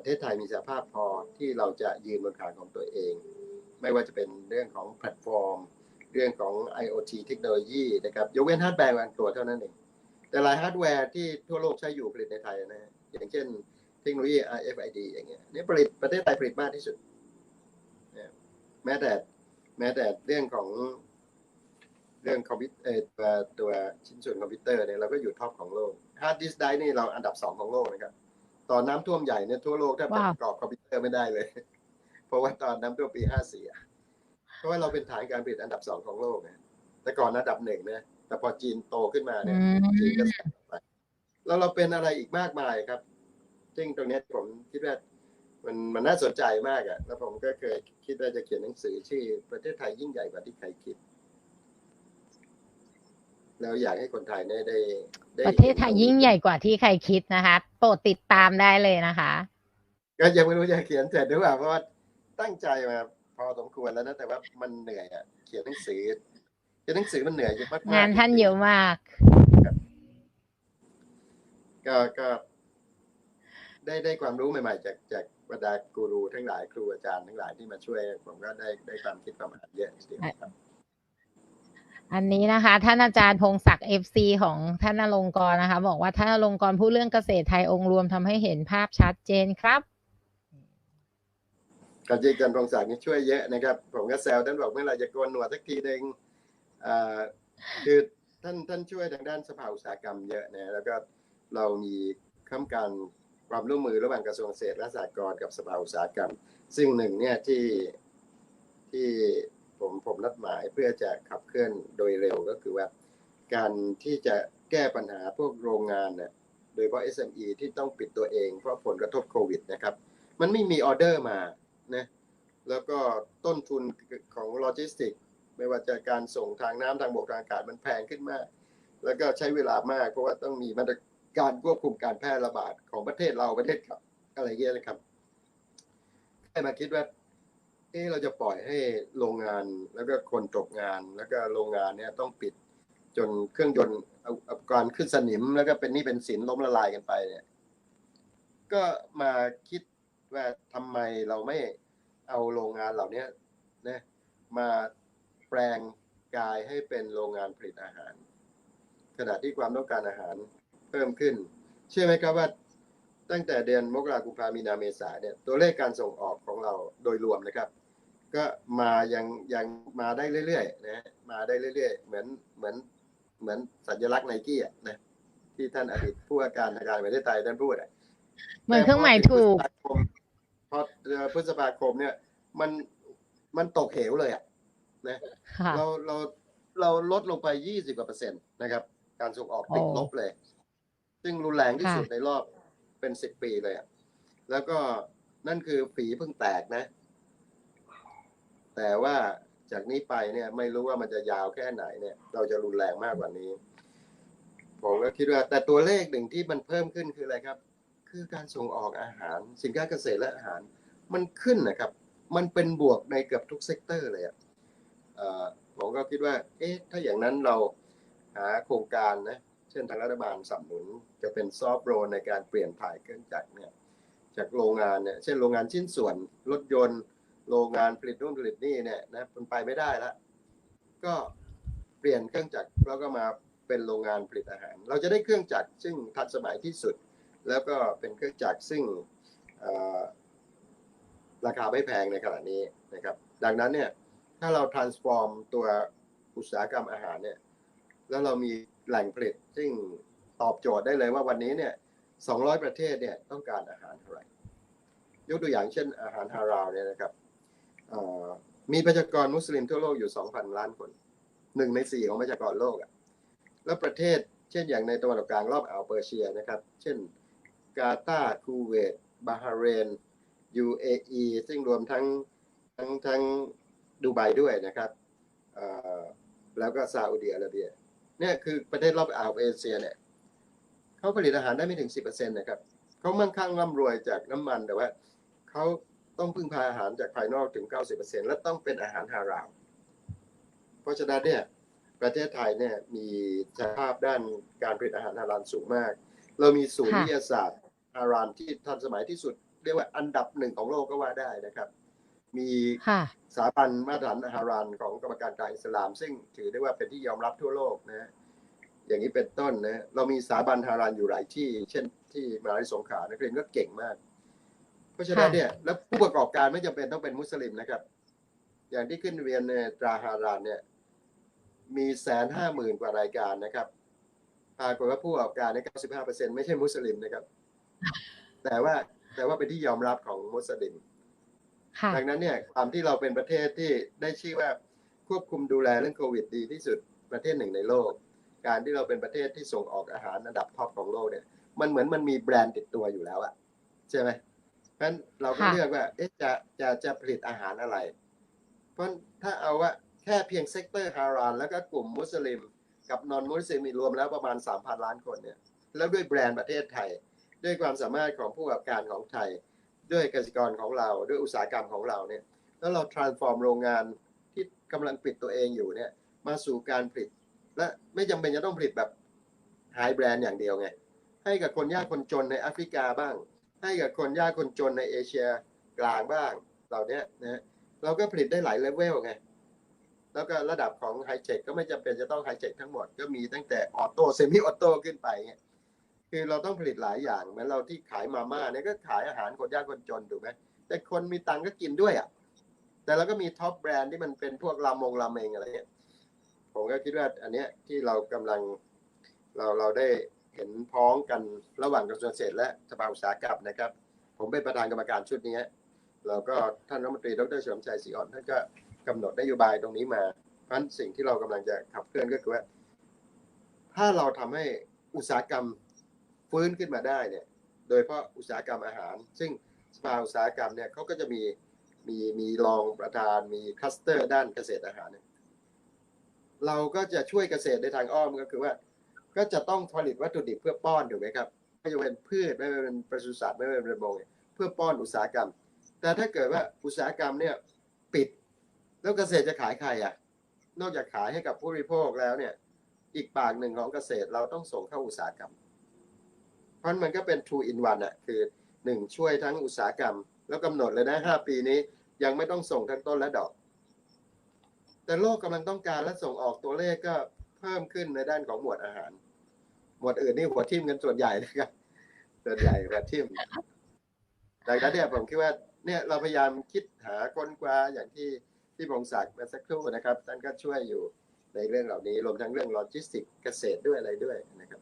ประเทศไทยมีสภาพพอที่เราจะยืนบนขาของตัวเอง ไม่ว่าจะเป็นเรื่องของแพลตฟอร์ม เรื่องของ IoT เทคโนโลยีนะครับยกเว้นฮาร์ดแวร์บางตัวเท่านั้นเอง แต่หลายฮาร์ดแวร์ที่ทั่วโลกใช้อยู่ผลิตในไทยนะฮะอย่างเช่นเทคโนโลยี RFID อย่างเงี้ยนี่ผลิตประเทศไทยผลิตมากที่สุดนะแม้แต่แม้แต่เรื่องของเรื่องคอมพิวเตอร์ตัวชิ้นส่วนคอมพิวเตอร์เนี่ยเราก็อยู่ท็อปของโลกฮาร์ดดิสก์ไดร์นี่เราอันดับสองของโลกนะครับ ตอนน้ำท่วมใหญ่เนี่ยทั่วโลกแทบจะว้าวประกอบคอมพิวเตอร์ไม่ได้เลย เพราะว่าตอนน้ำท่วมปีห้าสี่เพราะว่าเราเป็นฐานการผลิตอันดับสองของโลกนะแต่ก่อนอันดับหนึ่งนะแต่พอจีนโตขึ้นมาเนี่ยจีนก็แซงไปแล้วเราเป็นอะไรอีกมากมายครับ ซึ่งตรงเนี้ยผมคิดว่ามันมันน่าสนใจมากอะ่ะ แล้วผมก็เคยคิดว่าจะเขียนหนังสือชื่อประเทศไทยยิ่งใหญ่กว่าที่ใครคิด แล้วอยากให้คนไทยได้ได้ได้ประเทศไทยยิ่งใหญ่กว่าที่ใครคิดนะคะโปรดติดตามได้เลยนะคะ ก็ยังไม่รู้จะเขียนเสร็จหรือเปล่าเพราะว่าตั้งใจมาพอสมควรแล้วนะแต่ว่ามันเหนื่อยอะ่ะเขียนหนังสือเขียนหนังสือมันเหนื่อยมากๆงานท่านเยอะมาก ก็ก็ ได้ได้ความรู้ใหม่ๆ จากจากบรรดากูรูทั้งหลายครูอาจารย์ทั้งหลายที่มาช่วยผมก็ได้ได้ความคิดความอ่านเยอะทีเดียวครับ อันนี้นะคะ ท่านอาจารย์พงศักดิ์เอฟซีของท่านอลงกรณ์นะคะ บอกว่าท่านอลงกรณ์พูดเรื่องเกษตรไทยองค์รวมทำให้เห็นภาพชัดเจนครับการจริงอาจารย์พงศักดิ์นี่ช่วยเยอะนะครับ ผมก็แซวท่านบอกเมื่อไหร่จะโกนหนวดสักทีหนึ่งคือท่านท่านช่วยทางด้านสภาอุตสาหกรรมเยอะนะแล้วก็เรามีข้ามการความร่วมมือระหว่างกระทรวงเกษตรและสหกรณ์กับสภาอุตสาหกรรม ซึ่งหนึ่งเนี่ยที่ที่ ผมผมนัดหมายเพื่อจะขับเคลื่อนโดยเร็วก็คือว่า การที่จะแก้ปัญหาพวกโรงงานเนี่ยโดยเฉพาะ SME ที่ต้องปิดตัวเองเพราะผลกระทบโควิดนะครับ มันไม่มีออเดอร์มานะแล้วก็ต้นทุนของโลจิสติกไม่ว่าจะการส่งทางน้ำทางบกทางอากาศมันแพงขึ้นมาก แล้วก็ใช้เวลามาก เพราะว่าต้องมีมาตรการควบคุมการแพร่ระบาดของประเทศเราประเทศครับอะไรเงี้ยนะครับให้มาคิดว่า เออเราจะปล่อยให้โรงงานแล้วก็คนตกงาน แล้วก็โรงงานเนี่ยต้องปิดจนเครื่องยนต์อาอุปกรณ์ขึ้นสนิม แล้วก็เป็นนี่เป็นสินล้มละลายกันไปเนี่ย ก็มาคิดว่าทำไมเราไม่เอาโรงงานเหล่านี้นะมาแปลงกายให้เป็นโรงงานผลิตอาหาร ขณะที่ความต้องการอาหารเพิ่มขึ้น เชื่อไหมครับว่า ตั้งแต่เดือนมกราคมกุมภามีนาเมษาเนี่ยตัวเลขการส่งออกของเราโดยรวมนะครับ ก็มายังยังมาได้เรื่อยๆนะมาได้เรื่อยๆ เหมือนเหมือนเหมือนสัญลักษณ์ไนกี้อะนะที่ท่านอดีตผู้ว่าการธนาคารแห่งประเทศไทยท่านพูดอะเหมือนเครื่องหมายถูกแต่พอถึงพฤษภาคมพอเดือนพฤษภาคมเนี่ย มันมันตกเหวเลยอะนะค่ะเราเราเราลดลงไปยี่สิบกว่าเปอร์เซ็นต์นะครับ การส่งออกติดโอ้ลบเลย ซึ่งรุนแรงที่ค่ะสุดในรอบ เป็นสิบปีเลยอะแล้วก็นั่นคือฝีเพิ่งแตกนะ แต่ว่าจากนี้ไปเนี่ย ไม่รู้ว่ามันจะยาวแค่ไหนเนี่ย เราจะรุนแรงมากกว่านี้ ผมก็คิดว่าแต่ตัวเลขหนึ่งที่มันเพิ่มขึ้นคืออะไรครับ คือการส่งออกอาหาร สินค้าเกษตรและอาหาร มันขึ้นนะครับ มันเป็นบวกในเกือบทุกเซกเตอร์เลยอะเอ่อผมก็คิดว่า เอ๊ะ ถ้าอย่างนั้นเราหาโครงการนะ เช่นทางรัฐบาลสนับสนุนจะเป็นซอฟต์โรนในการเปลี่ยนถ่ายเครื่องจักรเนี่ยจากโรงงานเนี่ยเช่นโรงงานชิ้นส่วนรถยนต์ โรงงานผลิตนู่นผลิตนี่เนี่ยนะมันไปไม่ได้ละก็เปลี่ยนเครื่องจักรแล้วก็มาเป็นโรงงานผลิตอาหาร เราจะได้เครื่องจักรซึ่งทันสมัยที่สุด แล้วก็เป็นเครื่องจักรซึ่งราคาไม่แพงในขณะนี้นะครับ ดังนั้นเนี่ยถ้าเรา transform ตัวอุตสาหกรรมอาหารเนี่ยแล้วเรามี แหล่งผลิตซึ่งตอบโจทย์ได้เลยว่าวันนี้เนี่ย200ประเทศเนี่ยต้องการอาหารอะไรยกตัวอย่างเช่นอาหารฮาราวเนี่ยนะครับมีประชากรมุสลิมทั่วโลกอยู่ 2,000 ล้านคนหนึ่งในสี่ของประชากรโลกอะ่ะแล้วประเทศเช่นอย่างในตะวันออกกลางรอบอ่าวเปอร์เซียนะครับ เช่นกาตาร์คูเวตบาฮาเรน UAE ซึ่งรวมทั้งทั้งทั้งดูไบด้วยนะครับแล้วก็ซาอุดิอาระเบีย เนี่ยคือประเทศรอบอ่าวเอเชียเนี่ยเขาผลิตอาหารได้ไม่ถึง10%นะครับเขามั่งคั่งร่ำรวยจากน้ำมันแต่ว่าเขาต้องพึ่งพาอาหารจากภายนอกถึง90%และต้องเป็นอาหารฮาราวเพราะฉะนั้นเนี่ยประเทศไทยเนี่ยมีศักยภาพด้านการผลิตอาหารฮารานสูงมาก เรามีศูนย์ค่ะวิทยาศาสตร์ฮารานที่ทันสมัยที่สุดเรียกว่าอันดับหนึ่งของโลกก็ว่าได้นะครับ มีค่ะสถาบันมาตรฐานฮารานของกรรมการกลางอิสลาม ซึ่งถือได้ว่าเป็นที่ยอมรับทั่วโลกนะอย่างนี้เป็นต้นนะเรามีสถาบันฮารานอยู่หลายที่ เช่นที่มหาวิทยาลัยสงขลานักเรียนก็เก่งมาก เพราะฉะนั้นค่ะเนี่ยแล้วผู้ประกอบการไม่จำเป็นต้องเป็นมุสลิมนะครับ อย่างที่ขึ้นเวียนในตราฮารานเนี่ยมีแสนห้าหมื่นกว่ารายการนะครับปรากฏว่าผู้ประกอบการใน95เปอร์เซ็นไม่ใช่มุสลิมนะครับ แต่ว่าแต่ว่าเป็นที่ยอมรับของมุสลิมค่ะ ดังนั้นเนี่ยความที่เราเป็นประเทศที่ได้ชื่อว่าควบคุมดูแลเรื่องโควิดดีที่สุดประเทศหนึ่งในโลก การที่เราเป็นประเทศที่ส่งออกอาหารอันดับท็อปของโลกเนี่ย มันเหมือนมันมีแบรนด์ติดตัวอยู่แล้วอะใช่ไหมเพราะฉะนั้นเราก็เลือกว่าเอ๊ะจะจะจะผลิตอาหารอะไร เพราะถ้าเอาว่าแค่เพียงเซกเตอร์ฮารานแล้วก็กลุ่มมุสลิม กับนอนมุสลิมรวมแล้วประมาณ 3,000 ล้านคนเนี่ย แล้วด้วยแบรนด์ประเทศไทย ด้วยความสามารถของผู้ประกอบการของไทย ด้วยเกษตรกรของเราด้วยอุตสาหกรรมของเราเนี่ยแล้วเรา transform โรงงานที่กำลังปิดตัวเองอยู่เนี่ยมาสู่การผลิต และไม่จำเป็นจะต้องผลิตแบบไฮแบรนด์อย่างเดียวไง ให้กับคนยากคนจนในแอฟริกาบ้าง ให้กับคนยากคนจนในเอเชียกลางบ้างเหล่านี้นะเราก็ผลิตได้หลายเลเวลไงแล้วก็ระดับของไฮเทคก็ไม่จำเป็นจะต้องไฮเทคทั้งหมด ก็มีตั้งแต่ออโต้เซมิออโต้ขึ้นไปเงี้ย คือเราต้องผลิตหลายอย่างเหมือนเราที่ขายมาม่าเนี่ยก็ขายอาหารคนยากคนจนถูกไหมแต่คนมีตังค์ก็กินด้วยอะแต่เราก็มีท็อปแบรนด์ที่มันเป็นพวกรามงรามเองอะไรเงี้ยผมก็คิดว่าอันเนี้ยที่เรากำลังเราเราได้เห็นพ้องกันระหว่างกระทรวงเกษตรและสภาอุตสาหกรรมนะครับ ผมเป็นประธานกรรมการชุดนี้แล้วก็ท่านรัฐมนตรีดรเฉลิมชัยศรีอ่อนท่านก็กำหนดนโยบายตรงนี้มาเพราะฉะนั้นสิ่งที่เรากำลังจะขับเคลื่อนก็คือว่า ถ้าเราทำให้อุตสาหกรรม ฟื้นขึ้นมาได้เนี่ย โดยเฉพาะอุตสาหกรรมอาหาร ซึ่งสภาอุตสาหกรรมเนี่ยเขาก็จะมีมีมีรองประธานมีคลัสเตอร์ด้านเกษตรอาหารเนี่ยเราก็จะช่วยเกษตรในทางอ้อมก็คือว่า ก็จะต้องผลิตวัตถุดิบเพื่อป้อนถูกไหมครับไม่ว่าจะเป็นพืชไม่ว่าจะเป็นปศุสัตว์ไม่ว่าจะเป็นประมงเนี่ยเพื่อป้อนอุตสาหกรรม แต่ถ้าเกิดว่าอุตสาหกรรมเนี่ยปิด แล้วเกษตรจะขายใครอะ นอกจากขายให้กับผู้บริโภคแล้วเนี่ย อีกปากหนึ่งของเกษตรเราต้องส่งเข้าอุตสาหกรรม เพราะมันก็เป็น two in one อะคือหนึ่งช่วยทั้งอุตสาหกรรม แล้วกำหนดเลยนะห้าปีนี้ยังไม่ต้องส่งทั้งต้นและดอก แต่โลกกำลังต้องการและส่งออกตัวเลขก็เพิ่มขึ้นในด้านของหมวดอาหาร หมวดอื่นนี่หัวทิ่มกันส่วนใหญ่นะครับส่วนใหญ่หัวทิ่มดังนั้นเนี่ยผมคิดว่าเนี่ยเราพยายามคิดหาค้นคว้าอย่างที่ที่พงศักดิ์มื่อสักครู่นะครับท่านก็ช่วยอยู่ในเรื่องเหล่านี้รวมทั้งเรื่องโลจิสติกเกษตรด้วยอะไรด้วยนะครับ